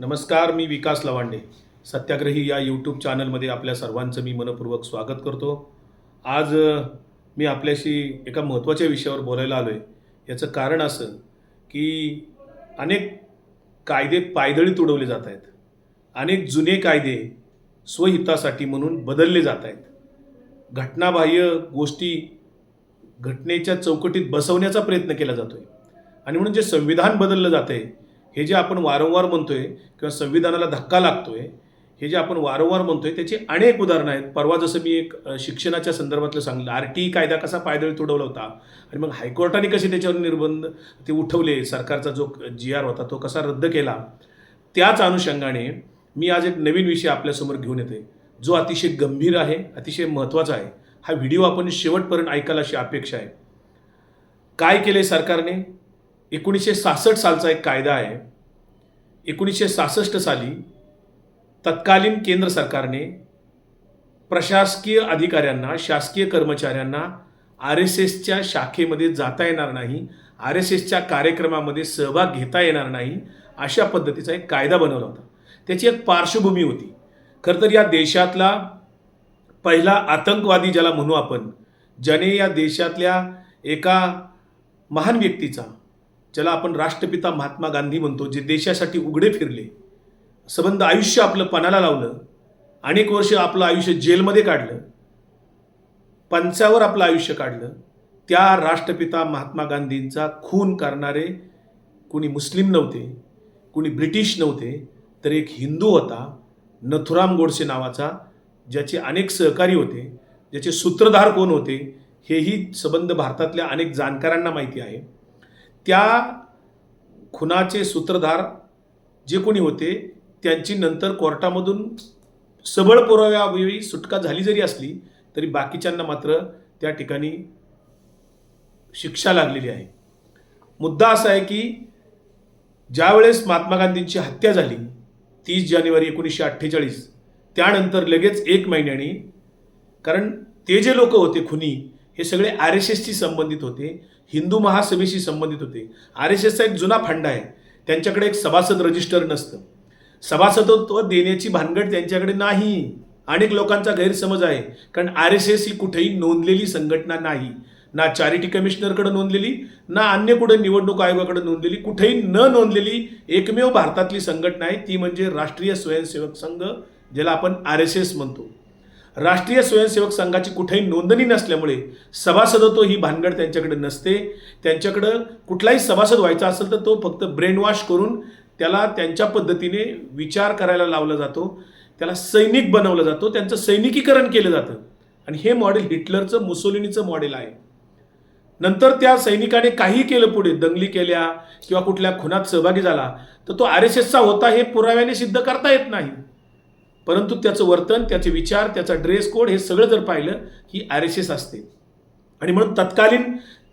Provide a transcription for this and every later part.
नमस्कार मी विकास लवांडे. सत्याग्रही या यूट्यूब चॅनलमध्ये आपल्या सर्वांचं मी मनपूर्वक स्वागत करतो. आज मी आपल्याशी एका महत्त्वाच्या विषयावर बोलायला आलो आहे याचं कारण असं की अनेक कायदे पायदळी तुडवले जात आहेत. अनेक जुने कायदे स्वहितासाठी म्हणून बदलले जात आहेत. घटनाबाह्य गोष्टी घटनेच्या चौकटीत बसवण्याचा प्रयत्न केला जातो आहे आणि म्हणून जे संविधान बदललं जातं आहे हे जे आपण वारंवार म्हणतोय किंवा संविधानाला धक्का लागतोय हे जे आपण वारंवार म्हणतोय त्याची अनेक उदाहरणं आहेत. परवा जसं मी एक शिक्षणाच्या संदर्भातलं सांगितलं. आर टी कायदा कसा पायदळी तुडवला होता? आणि मग हायकोर्टाने कसे त्याच्यावर निर्बंध ते उठवले? सरकारचा जो जी आर होता तो कसा रद्द केला? त्याच अनुषंगाने मी आज एक नवीन विषय आपल्यासमोर घेऊन येते. जो अतिशय गंभीर आहे अतिशय महत्त्वाचा आहे. हा व्हिडिओ आपण शेवटपर्यंत ऐकायला अशी अपेक्षा आहे. काय केले सरकारने? एकोणीसशे सहासष्ट सालचा एक कायदा आहे. एकोणीसशे सहासष्ट साली तत्कालीन केंद्र सरकारने प्रशासकीय अधिकाऱ्यांना शासकीय कर्मचाऱ्यांना आर एस एसच्या शाखेमध्ये जाता येणार नाही आर एस एसच्या कार्यक्रमामध्ये सहभाग घेता येणार नाही अशा पद्धतीचा एक कायदा बनवला होता. त्याची एक पार्श्वभूमी होती. खरं तर या देशातला पहिला आतंकवादी ज्याला म्हणू आपण ज्याने या देशातल्या एका महान व्यक्तीचा ज्याला आपण राष्ट्रपिता महात्मा गांधी म्हणतो जे देशासाठी उघडे फिरले सबंध आयुष्य आपलं पणाला लावलं अनेक वर्ष आपलं आयुष्य जेलमध्ये काढलं पंचावर आपलं आयुष्य काढलं त्या राष्ट्रपिता महात्मा गांधींचा खून करणारे कुणी मुस्लिम नव्हते कुणी ब्रिटिश नव्हते तर एक हिंदू होता नथुराम गोडसे नावाचा ज्याचे अनेक सहकारी होते ज्याचे सूत्रधार कोण होते हेही संबंध भारतातल्या अनेक जाणकारांना माहिती आहे. त्या खुनाचे सूत्रधार जे कोणी होते त्यांची नंतर कोर्टामधून सबळ पुराव्याअभावी सुटका झाली जरी असली तरी बाकीच्यांना मात्र त्या ठिकाणी शिक्षा लागलेली आहे. मुद्दा असा आहे की ज्यावेळेस महात्मा गांधींची हत्या झाली तीस जानेवारी एकोणीसशे अठ्ठेचाळीस त्यानंतर लगेच एक महिन्याने कारण ते जे लोक होते खुनी हे सगळे आर एस एसशी संबंधित होते हिंदू महासभेशी संबंधित होते. आर एस एसचा एक जुना फंडा आहे त्यांच्याकडे एक सभासद रजिस्टर नसतं. सभासदत्व देण्याची भानगड त्यांच्याकडे नाही. अनेक लोकांचा गैरसमज आहे कारण आर एस एस ही कुठेही नोंदलेली संघटना नाही. ना चॅरिटी कमिशनरकडे नोंदलेली ना अन्य कुठे निवडणूक आयोगाकडे नोंदलेली कुठेही न नोंदलेली एकमेव भारतातली संघटना आहे ती म्हणजे राष्ट्रीय स्वयंसेवक संघ ज्याला आपण आर एस एस म्हणतो. राष्ट्रीय स्वयंसेवक संघाची कुठेही नोंदणी नसल्यामुळे सभासदत्व ही भानगड त्यांच्याकडे नसते. त्यांच्याकडं कुठलाही सभासद व्हायचा असेल तर तो फक्त ब्रेनवॉश करून त्याला त्यांच्या पद्धतीने विचार करायला लावला जातो. त्याला सैनिक बनवलं जातो. त्यांचं सैनिकीकरण केलं जातं. आणि हे मॉडेल हिटलरचं मुसोलिनीचं मॉडेल आहे. नंतर त्या सैनिकाने काही केलं पुढे दंगली केल्या किंवा कुठल्या खुनात सहभागी झाला तर तो आर एस एसचा होता हे पुराव्याने सिद्ध करता येत नाही. परंतु त्याचं वर्तन त्याचे विचार त्याचा ड्रेस कोड हे सगळं जर पाहिलं ही आर एस एस असते. आणि म्हणून तत्कालीन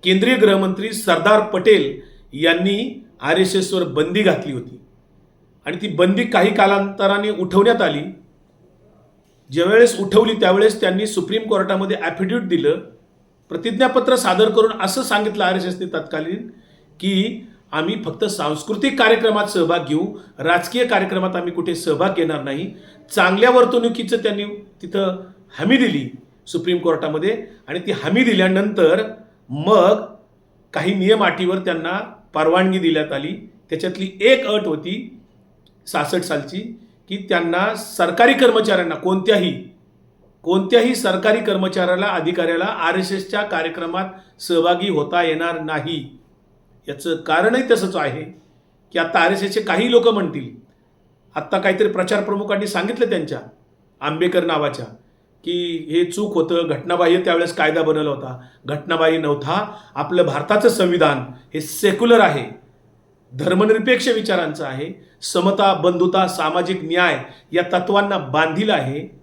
केंद्रीय गृहमंत्री सरदार पटेल यांनी आर एस एसवर बंदी घातली होती. आणि ती बंदी काही कालांतराने उठवण्यात आली. ज्यावेळेस उठवली त्यावेळेस त्यांनी सुप्रीम कोर्टामध्ये ॲफिडेविट दिलं. प्रतिज्ञापत्र सादर करून असं सांगितलं आर एस एसने तत्कालीन की आम्ही फक्त सांस्कृतिक कार्यक्रमात सहभाग घेऊ. राजकीय कार्यक्रमात आम्ही कुठे सहभाग घेणार नाही. चांगल्या वर्तणुकीचं त्यांनी तिथं हमी दिली सुप्रीम कोर्टामध्ये आणि ती हमी दिल्यानंतर मग काही नियम अटीवर त्यांना परवानगी देण्यात आली. त्याच्यातली एक अट होती सहासष्ट सालची की त्यांना सरकारी कर्मचाऱ्यांना कोणत्याही कोणत्याही सरकारी कर्मचाऱ्याला अधिकाऱ्याला आर एस एसच्या कार्यक्रमात सहभागी होता येणार नाही. याचं कारणही तसंच आहे की आता आर एस एसचे काही लोक म्हणतील आत्ता काहीतरी प्रचार प्रमुखांनी सांगितलं त्यांच्या आंबेकर नावाच्या की हे चूक होतं घटनाबाह्य त्यावेळेस कायदा बनवला होता. घटनाबाह्य नव्हता. आपलं भारताचं संविधान हे सेक्युलर आहे. धर्मनिरपेक्ष विचारांचं आहे. समता बंधुता सामाजिक न्याय या तत्वांना बांधील आहे.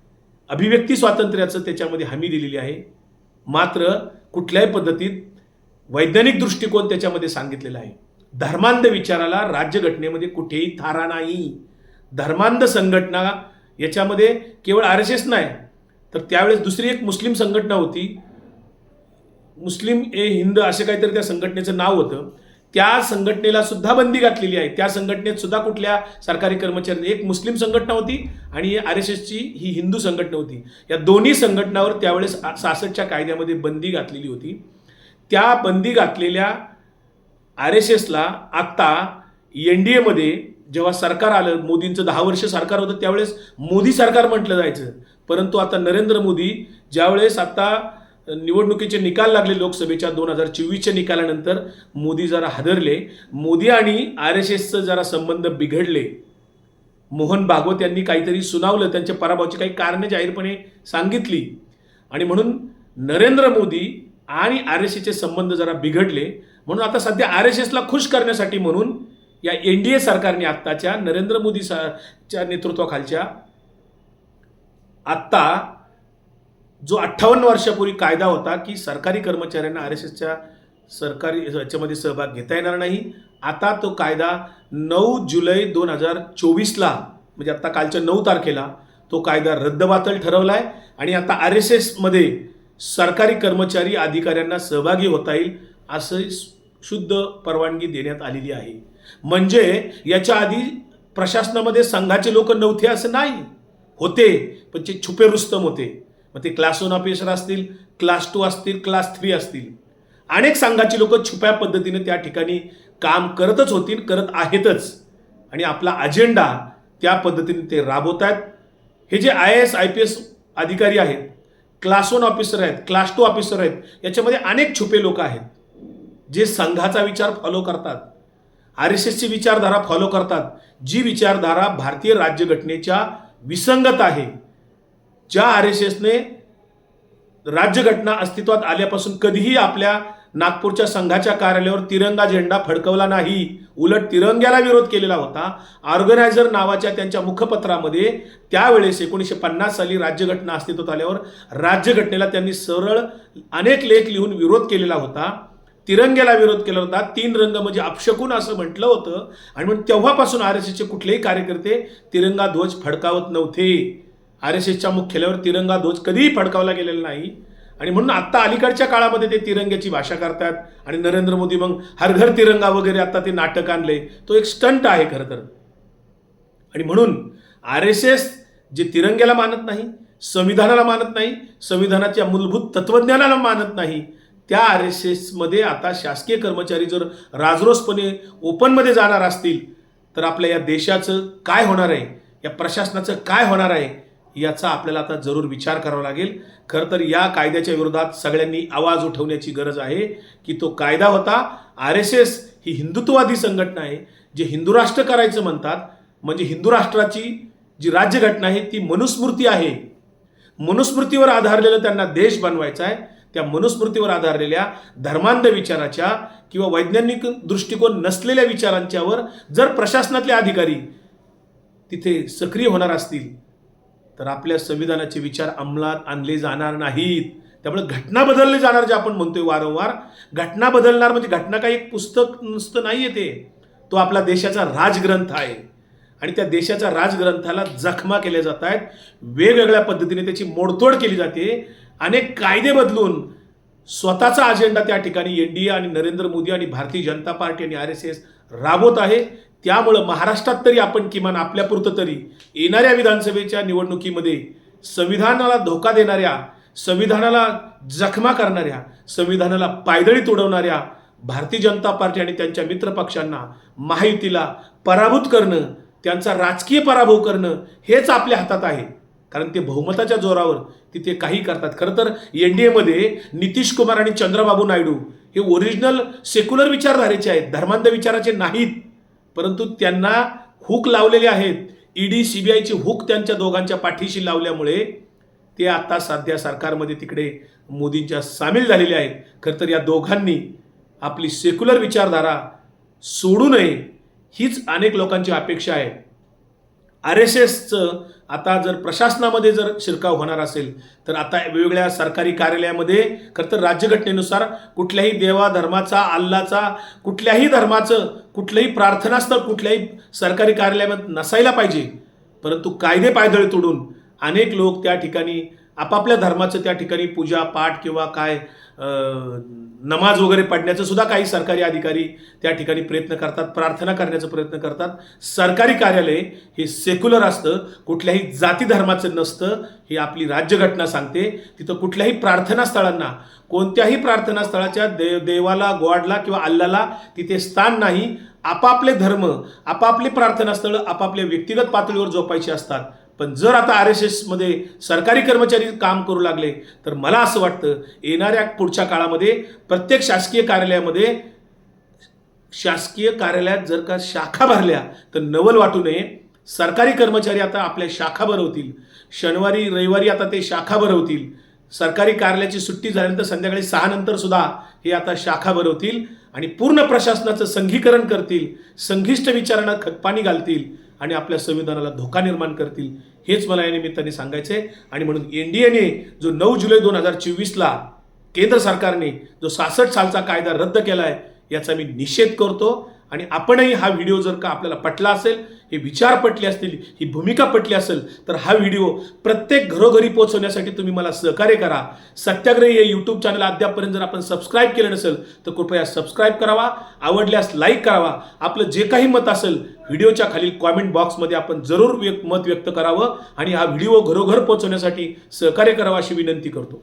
अभिव्यक्ती स्वातंत्र्याचं त्याच्यामध्ये हमी दिलेली आहे. मात्र कुठल्याही पद्धतीत वैज्ञानिक दृष्टिकोन त्याच्यामध्ये सांगितलेला आहे. धर्मांध विचाराला राज्यघटनेमध्ये कुठेही थारा नाही. धर्मांध संघटना याच्यामध्ये केवळ आर एस एस नाही. तर त्यावेळेस दुसरी एक मुस्लिम संघटना होती. मुस्लिम ए हिंद असे काहीतरी त्या संघटनेचं नाव होतं. त्या संघटनेला सुद्धा बंदी घातलेली आहे. त्या संघटनेत सुद्धा कुठल्या सरकारी कर्मचारी एक मुस्लिम संघटना होती आणि आर एस एसची ही हिंदू संघटना होती. या दोन्ही संघटनावर त्यावेळेस सासष्टच्या कायद्यामध्ये बंदी घातलेली होती. त्या बंदी घातलेल्या आर एस एसला आत्ता एन डी एमध्ये जेव्हा सरकार आलं मोदींचं दहा वर्ष सरकार होतं त्यावेळेस मोदी सरकार म्हटलं जायचं. परंतु आता नरेंद्र मोदी ज्यावेळेस आता निवडणुकीचे निकाल लागले लोकसभेच्या दोन हजार चोवीसच्या निकालानंतर मोदी जरा हादरले. मोदी आणि आर एस एसचं जरा संबंध बिघडले. मोहन भागवत यांनी काहीतरी सुनावलं त्यांच्या पराभवाची काही कारणे जाहीरपणे सांगितली. आणि म्हणून नरेंद्र मोदी आणि आर एस एसचे संबंध जरा बिघडले म्हणून आता सध्या आर एस एसला खुश करण्यासाठी म्हणून या एन डी ए सरकारने आत्ताच्या नरेंद्र मोदी च्या नेतृत्वाखालच्या आत्ता जो अठ्ठावन्न वर्षापूर्वी कायदा होता की सरकारी कर्मचाऱ्यांना आर एस एसच्या सरकारी याच्यामध्ये सहभाग घेता येणार नाही आता तो कायदा नऊ जुलै दोन हजार चोवीसला म्हणजे आत्ता कालच्या नऊ तारखेला तो कायदा रद्दबातल ठरवला आहे आणि आता आर एस एसमध्ये सरकारी कर्मचारी अधिकाऱ्यांना सहभागी होता येईल असं शुद्ध परवानगी देण्यात आलेली आहे. म्हणजे याच्या आधी प्रशासनामध्ये संघाचे लोक नव्हते असं नाही. होते पण ते छुपे रुस्तम होते. मग ते क्लास वन ऑफिसर असतील क्लास टू असतील क्लास थ्री असतील. अनेक संघाची लोक छुप्या पद्धतीने त्या ठिकाणी काम करतच होतील करत आहेतच. आणि आपला अजेंडा त्या पद्धतीने ते राबवत आहेत हे जे I S I P S अधिकारी आहेत क्लास वन ऑफिसर आहेत क्लास टू ऑफिसर आहेत याच्यामध्ये अनेक छुपे लोक आहेत जे संघाचा विचार फॉलो करतात. आर एस एसची विचारधारा फॉलो करतात. जी विचारधारा भारतीय राज्यघटनेच्या विसंगत आहे ज्या आर एस एसने राज्यघटना अस्तित्वात आल्यापासून कधीही आपल्या नागपूरच्या संघाच्या कार्यालयावर तिरंगा झेंडा फडकवला नाही. उलट तिरंग्याला विरोध केलेला होता. ऑर्गनायझर नावाच्या त्यांच्या मुखपत्रामध्ये त्यावेळेस एकोणीसशे पन्नास साली राज्यघटना अस्तित्वात आल्यावर राज्यघटनेला त्यांनी सरळ अनेक लेख लिहून विरोध केलेला होता. तिरंग्याला विरोध केला होता. तीन रंग म्हणजे अपशकून असं म्हटलं होतं. आणि म्हणून तेव्हापासून आर एस एसचे कुठलेही कार्यकर्ते तिरंगा ध्वज फडकावत नव्हते. आर एस एसच्या मुख्यालयावर तिरंगा ध्वज कधीही फडकावला गेलेला नाही. आणि म्हणून आत्ता अलीकडच्या काळामध्ये ते तिरंग्याची भाषा करतात. आणि नरेंद्र मोदी मग हर घर तिरंगा वगैरे आता ते नाटक आणले. तो एक स्टंट आहे खरं तर. आणि म्हणून आर एस एस जे तिरंग्याला मानत नाही संविधानाला मानत नाही संविधानाच्या मूलभूत तत्वज्ञानाला मानत नाही त्या आर एस एसमध्ये आता शासकीय कर्मचारी जर राजरोसपणे ओपनमध्ये जाणार असतील तर आपल्या या देशाचं काय होणार आहे? या प्रशासनाचं काय होणार आहे? याचा आपल्याला आता जरूर विचार करावा लागेल. खरं तर या कायद्याच्या विरोधात सगळ्यांनी आवाज उठवण्याची गरज आहे की तो कायदा होता. आर एस एस ही हिंदुत्ववादी संघटना आहे जे हिंदू राष्ट्र करायचं म्हणतात म्हणजे हिंदू राष्ट्राची जी राज्यघटना आहे ती मनुस्मृती आहे. मनुस्मृतीवर आधारलेलं त्यांना देश बनवायचा आहे. त्या मनुस्मृतीवर आधारलेल्या धर्मांध विचाराच्या किंवा वैज्ञानिक दृष्टिकोन नसलेल्या विचारांच्यावर जर प्रशासनातले अधिकारी तिथे सक्रिय होणार असतील तर आपल्या संविधानाचे विचार अंमलात आणले जाणार नाहीत. त्यामुळे घटना बदलली जाणार जे आपण म्हणतोय वारंवार. घटना बदलणार म्हणजे घटना काही एक पुस्तक नुसतं नाही ते. तो आपला देशाचा राजग्रंथ आहे. आणि त्या देशाच्या राजग्रंथाला जखमा केल्या जात आहेत. वेगवेगळ्या पद्धतीने त्याची मोडतोड केली जाते. अनेक कायदे बदलून स्वतःचा अजेंडा त्या ठिकाणी एन डी ए आणि नरेंद्र मोदी आणि भारतीय जनता पार्टी आणि आर एस एस राबवत आहे. त्यामुळं महाराष्ट्रात तरी आपण किमान आपल्यापुरतं तरी येणाऱ्या विधानसभेच्या निवडणुकीमध्ये संविधानाला धोका देणाऱ्या संविधानाला जखमा करणाऱ्या संविधानाला पायदळी तुडवणाऱ्या भारतीय जनता पार्टी आणि त्यांच्या मित्रपक्षांना महायुतीला पराभूत करणं त्यांचा राजकीय पराभव करणं हेच आपल्या हातात आहे. कारण ते बहुमताच्या जोरावर तिथे काही करतात. खरं तर एन डी एमध्ये नितीश कुमार आणि चंद्रबाबू नायडू हे ओरिजिनल सेक्युलर विचारधारेचे आहेत. धर्मांध विचाराचे नाहीत. परंतु त्यांना हुक लावलेले आहेत. ईडी सीबीआयची हुक त्यांच्या दोघांच्या पाठीशी लावल्यामुळे ते आता सध्या सरकारमध्ये तिकडे मोदींच्या सामील झालेले आहेत. खरं तर या दोघांनी आपली सेक्युलर विचारधारा सोडू नये हीच अनेक लोकांची अपेक्षा आहे. आर एस एसचं आता जर प्रशासनामध्ये जर शिरकाव होणार असेल तर आता वेगवेगळ्या सरकारी कार्यालयामध्ये खरं तर राज्यघटनेनुसार कुठल्याही देवा धर्माचा अल्लाचा कुठल्याही धर्माचं कुठलंही प्रार्थनास्थळ कुठल्याही सरकारी कार्यालयामध्ये नसायला पाहिजे. परंतु कायदे पायदळी तोडून अनेक लोक त्या ठिकाणी आपापल्या धर्माचं त्या ठिकाणी पूजा पाठ किंवा काय नमाज वगैरे पडण्याचं सुद्धा काही सरकारी अधिकारी त्या ठिकाणी प्रयत्न करतात प्रार्थना करण्याचा प्रयत्न करतात. सरकारी कार्यालय हे सेक्युलर असतं कुठल्याही जाती धर्माचं नसतं ही आपली राज्यघटना सांगते. तिथं कुठल्याही प्रार्थना स्थळांना कोणत्याही प्रार्थनास्थळाच्या दे देवाला गॉडला किंवा अल्लाला तिथे स्थान नाही. आपापले धर्म आपापले प्रार्थना स्थळं आपापल्या व्यक्तिगत पातळीवर जोपायची असतात. पण जर आता आर एस एसमध्ये सरकारी कर्मचारी काम करू लागले तर मला असं वाटतं येणाऱ्या पुढच्या काळामध्ये प्रत्येक शासकीय कार्यालयामध्ये शासकीय कार्यालयात जर का शाखा भरल्या तर नवल वाटू नये. सरकारी कर्मचारी आता आपल्या शाखा भरवतील. शनिवारी रविवारी आता ते शाखा भरवतील. सरकारी कार्यालयाची सुट्टी झाल्यानंतर संध्याकाळी सहा नंतर सुद्धा हे आता शाखा भरवतील आणि पूर्ण प्रशासनाचं संघीकरण करतील संघिष्ट विचारांना खतपाणी घालतील. आणि आपल्या संविधानाला धोका निर्माण करतील हेच मला या निमित्ताने सांगायचं आहे आणि म्हणून एन डी एने जो नऊ जुलै दोन हजार चोवीसला केंद्र सरकारने जो सासष्ट सालचा कायदा रद्द केला आहे याचा मी निषेध करतो. आणि आपणही हा व्हिडिओ जर का आपल्याला पटला असेल हे विचार पटले असतील ही भूमिका पटली असेल तर हा व्हिडिओ प्रत्येक घरोघरी पोहोचवण्यासाठी तुम्ही मला सहकार्य करा. सत्याग्रही हे यूट्यूब चॅनल अद्यापपर्यंत जर आपण सबस्क्राईब केलं नसेल तर कृपया सबस्क्राईब करावा आवडल्यास लाईक करावा. आपलं जे काही मत असेल व्हिडिओच्या खालील कॉमेंट बॉक्समध्ये आपण जरूर व्यक्त मत व्यक्त करावं आणि हा व्हिडिओ घरोघर पोहोचवण्यासाठी सहकार्य करावा अशी विनंती करतो.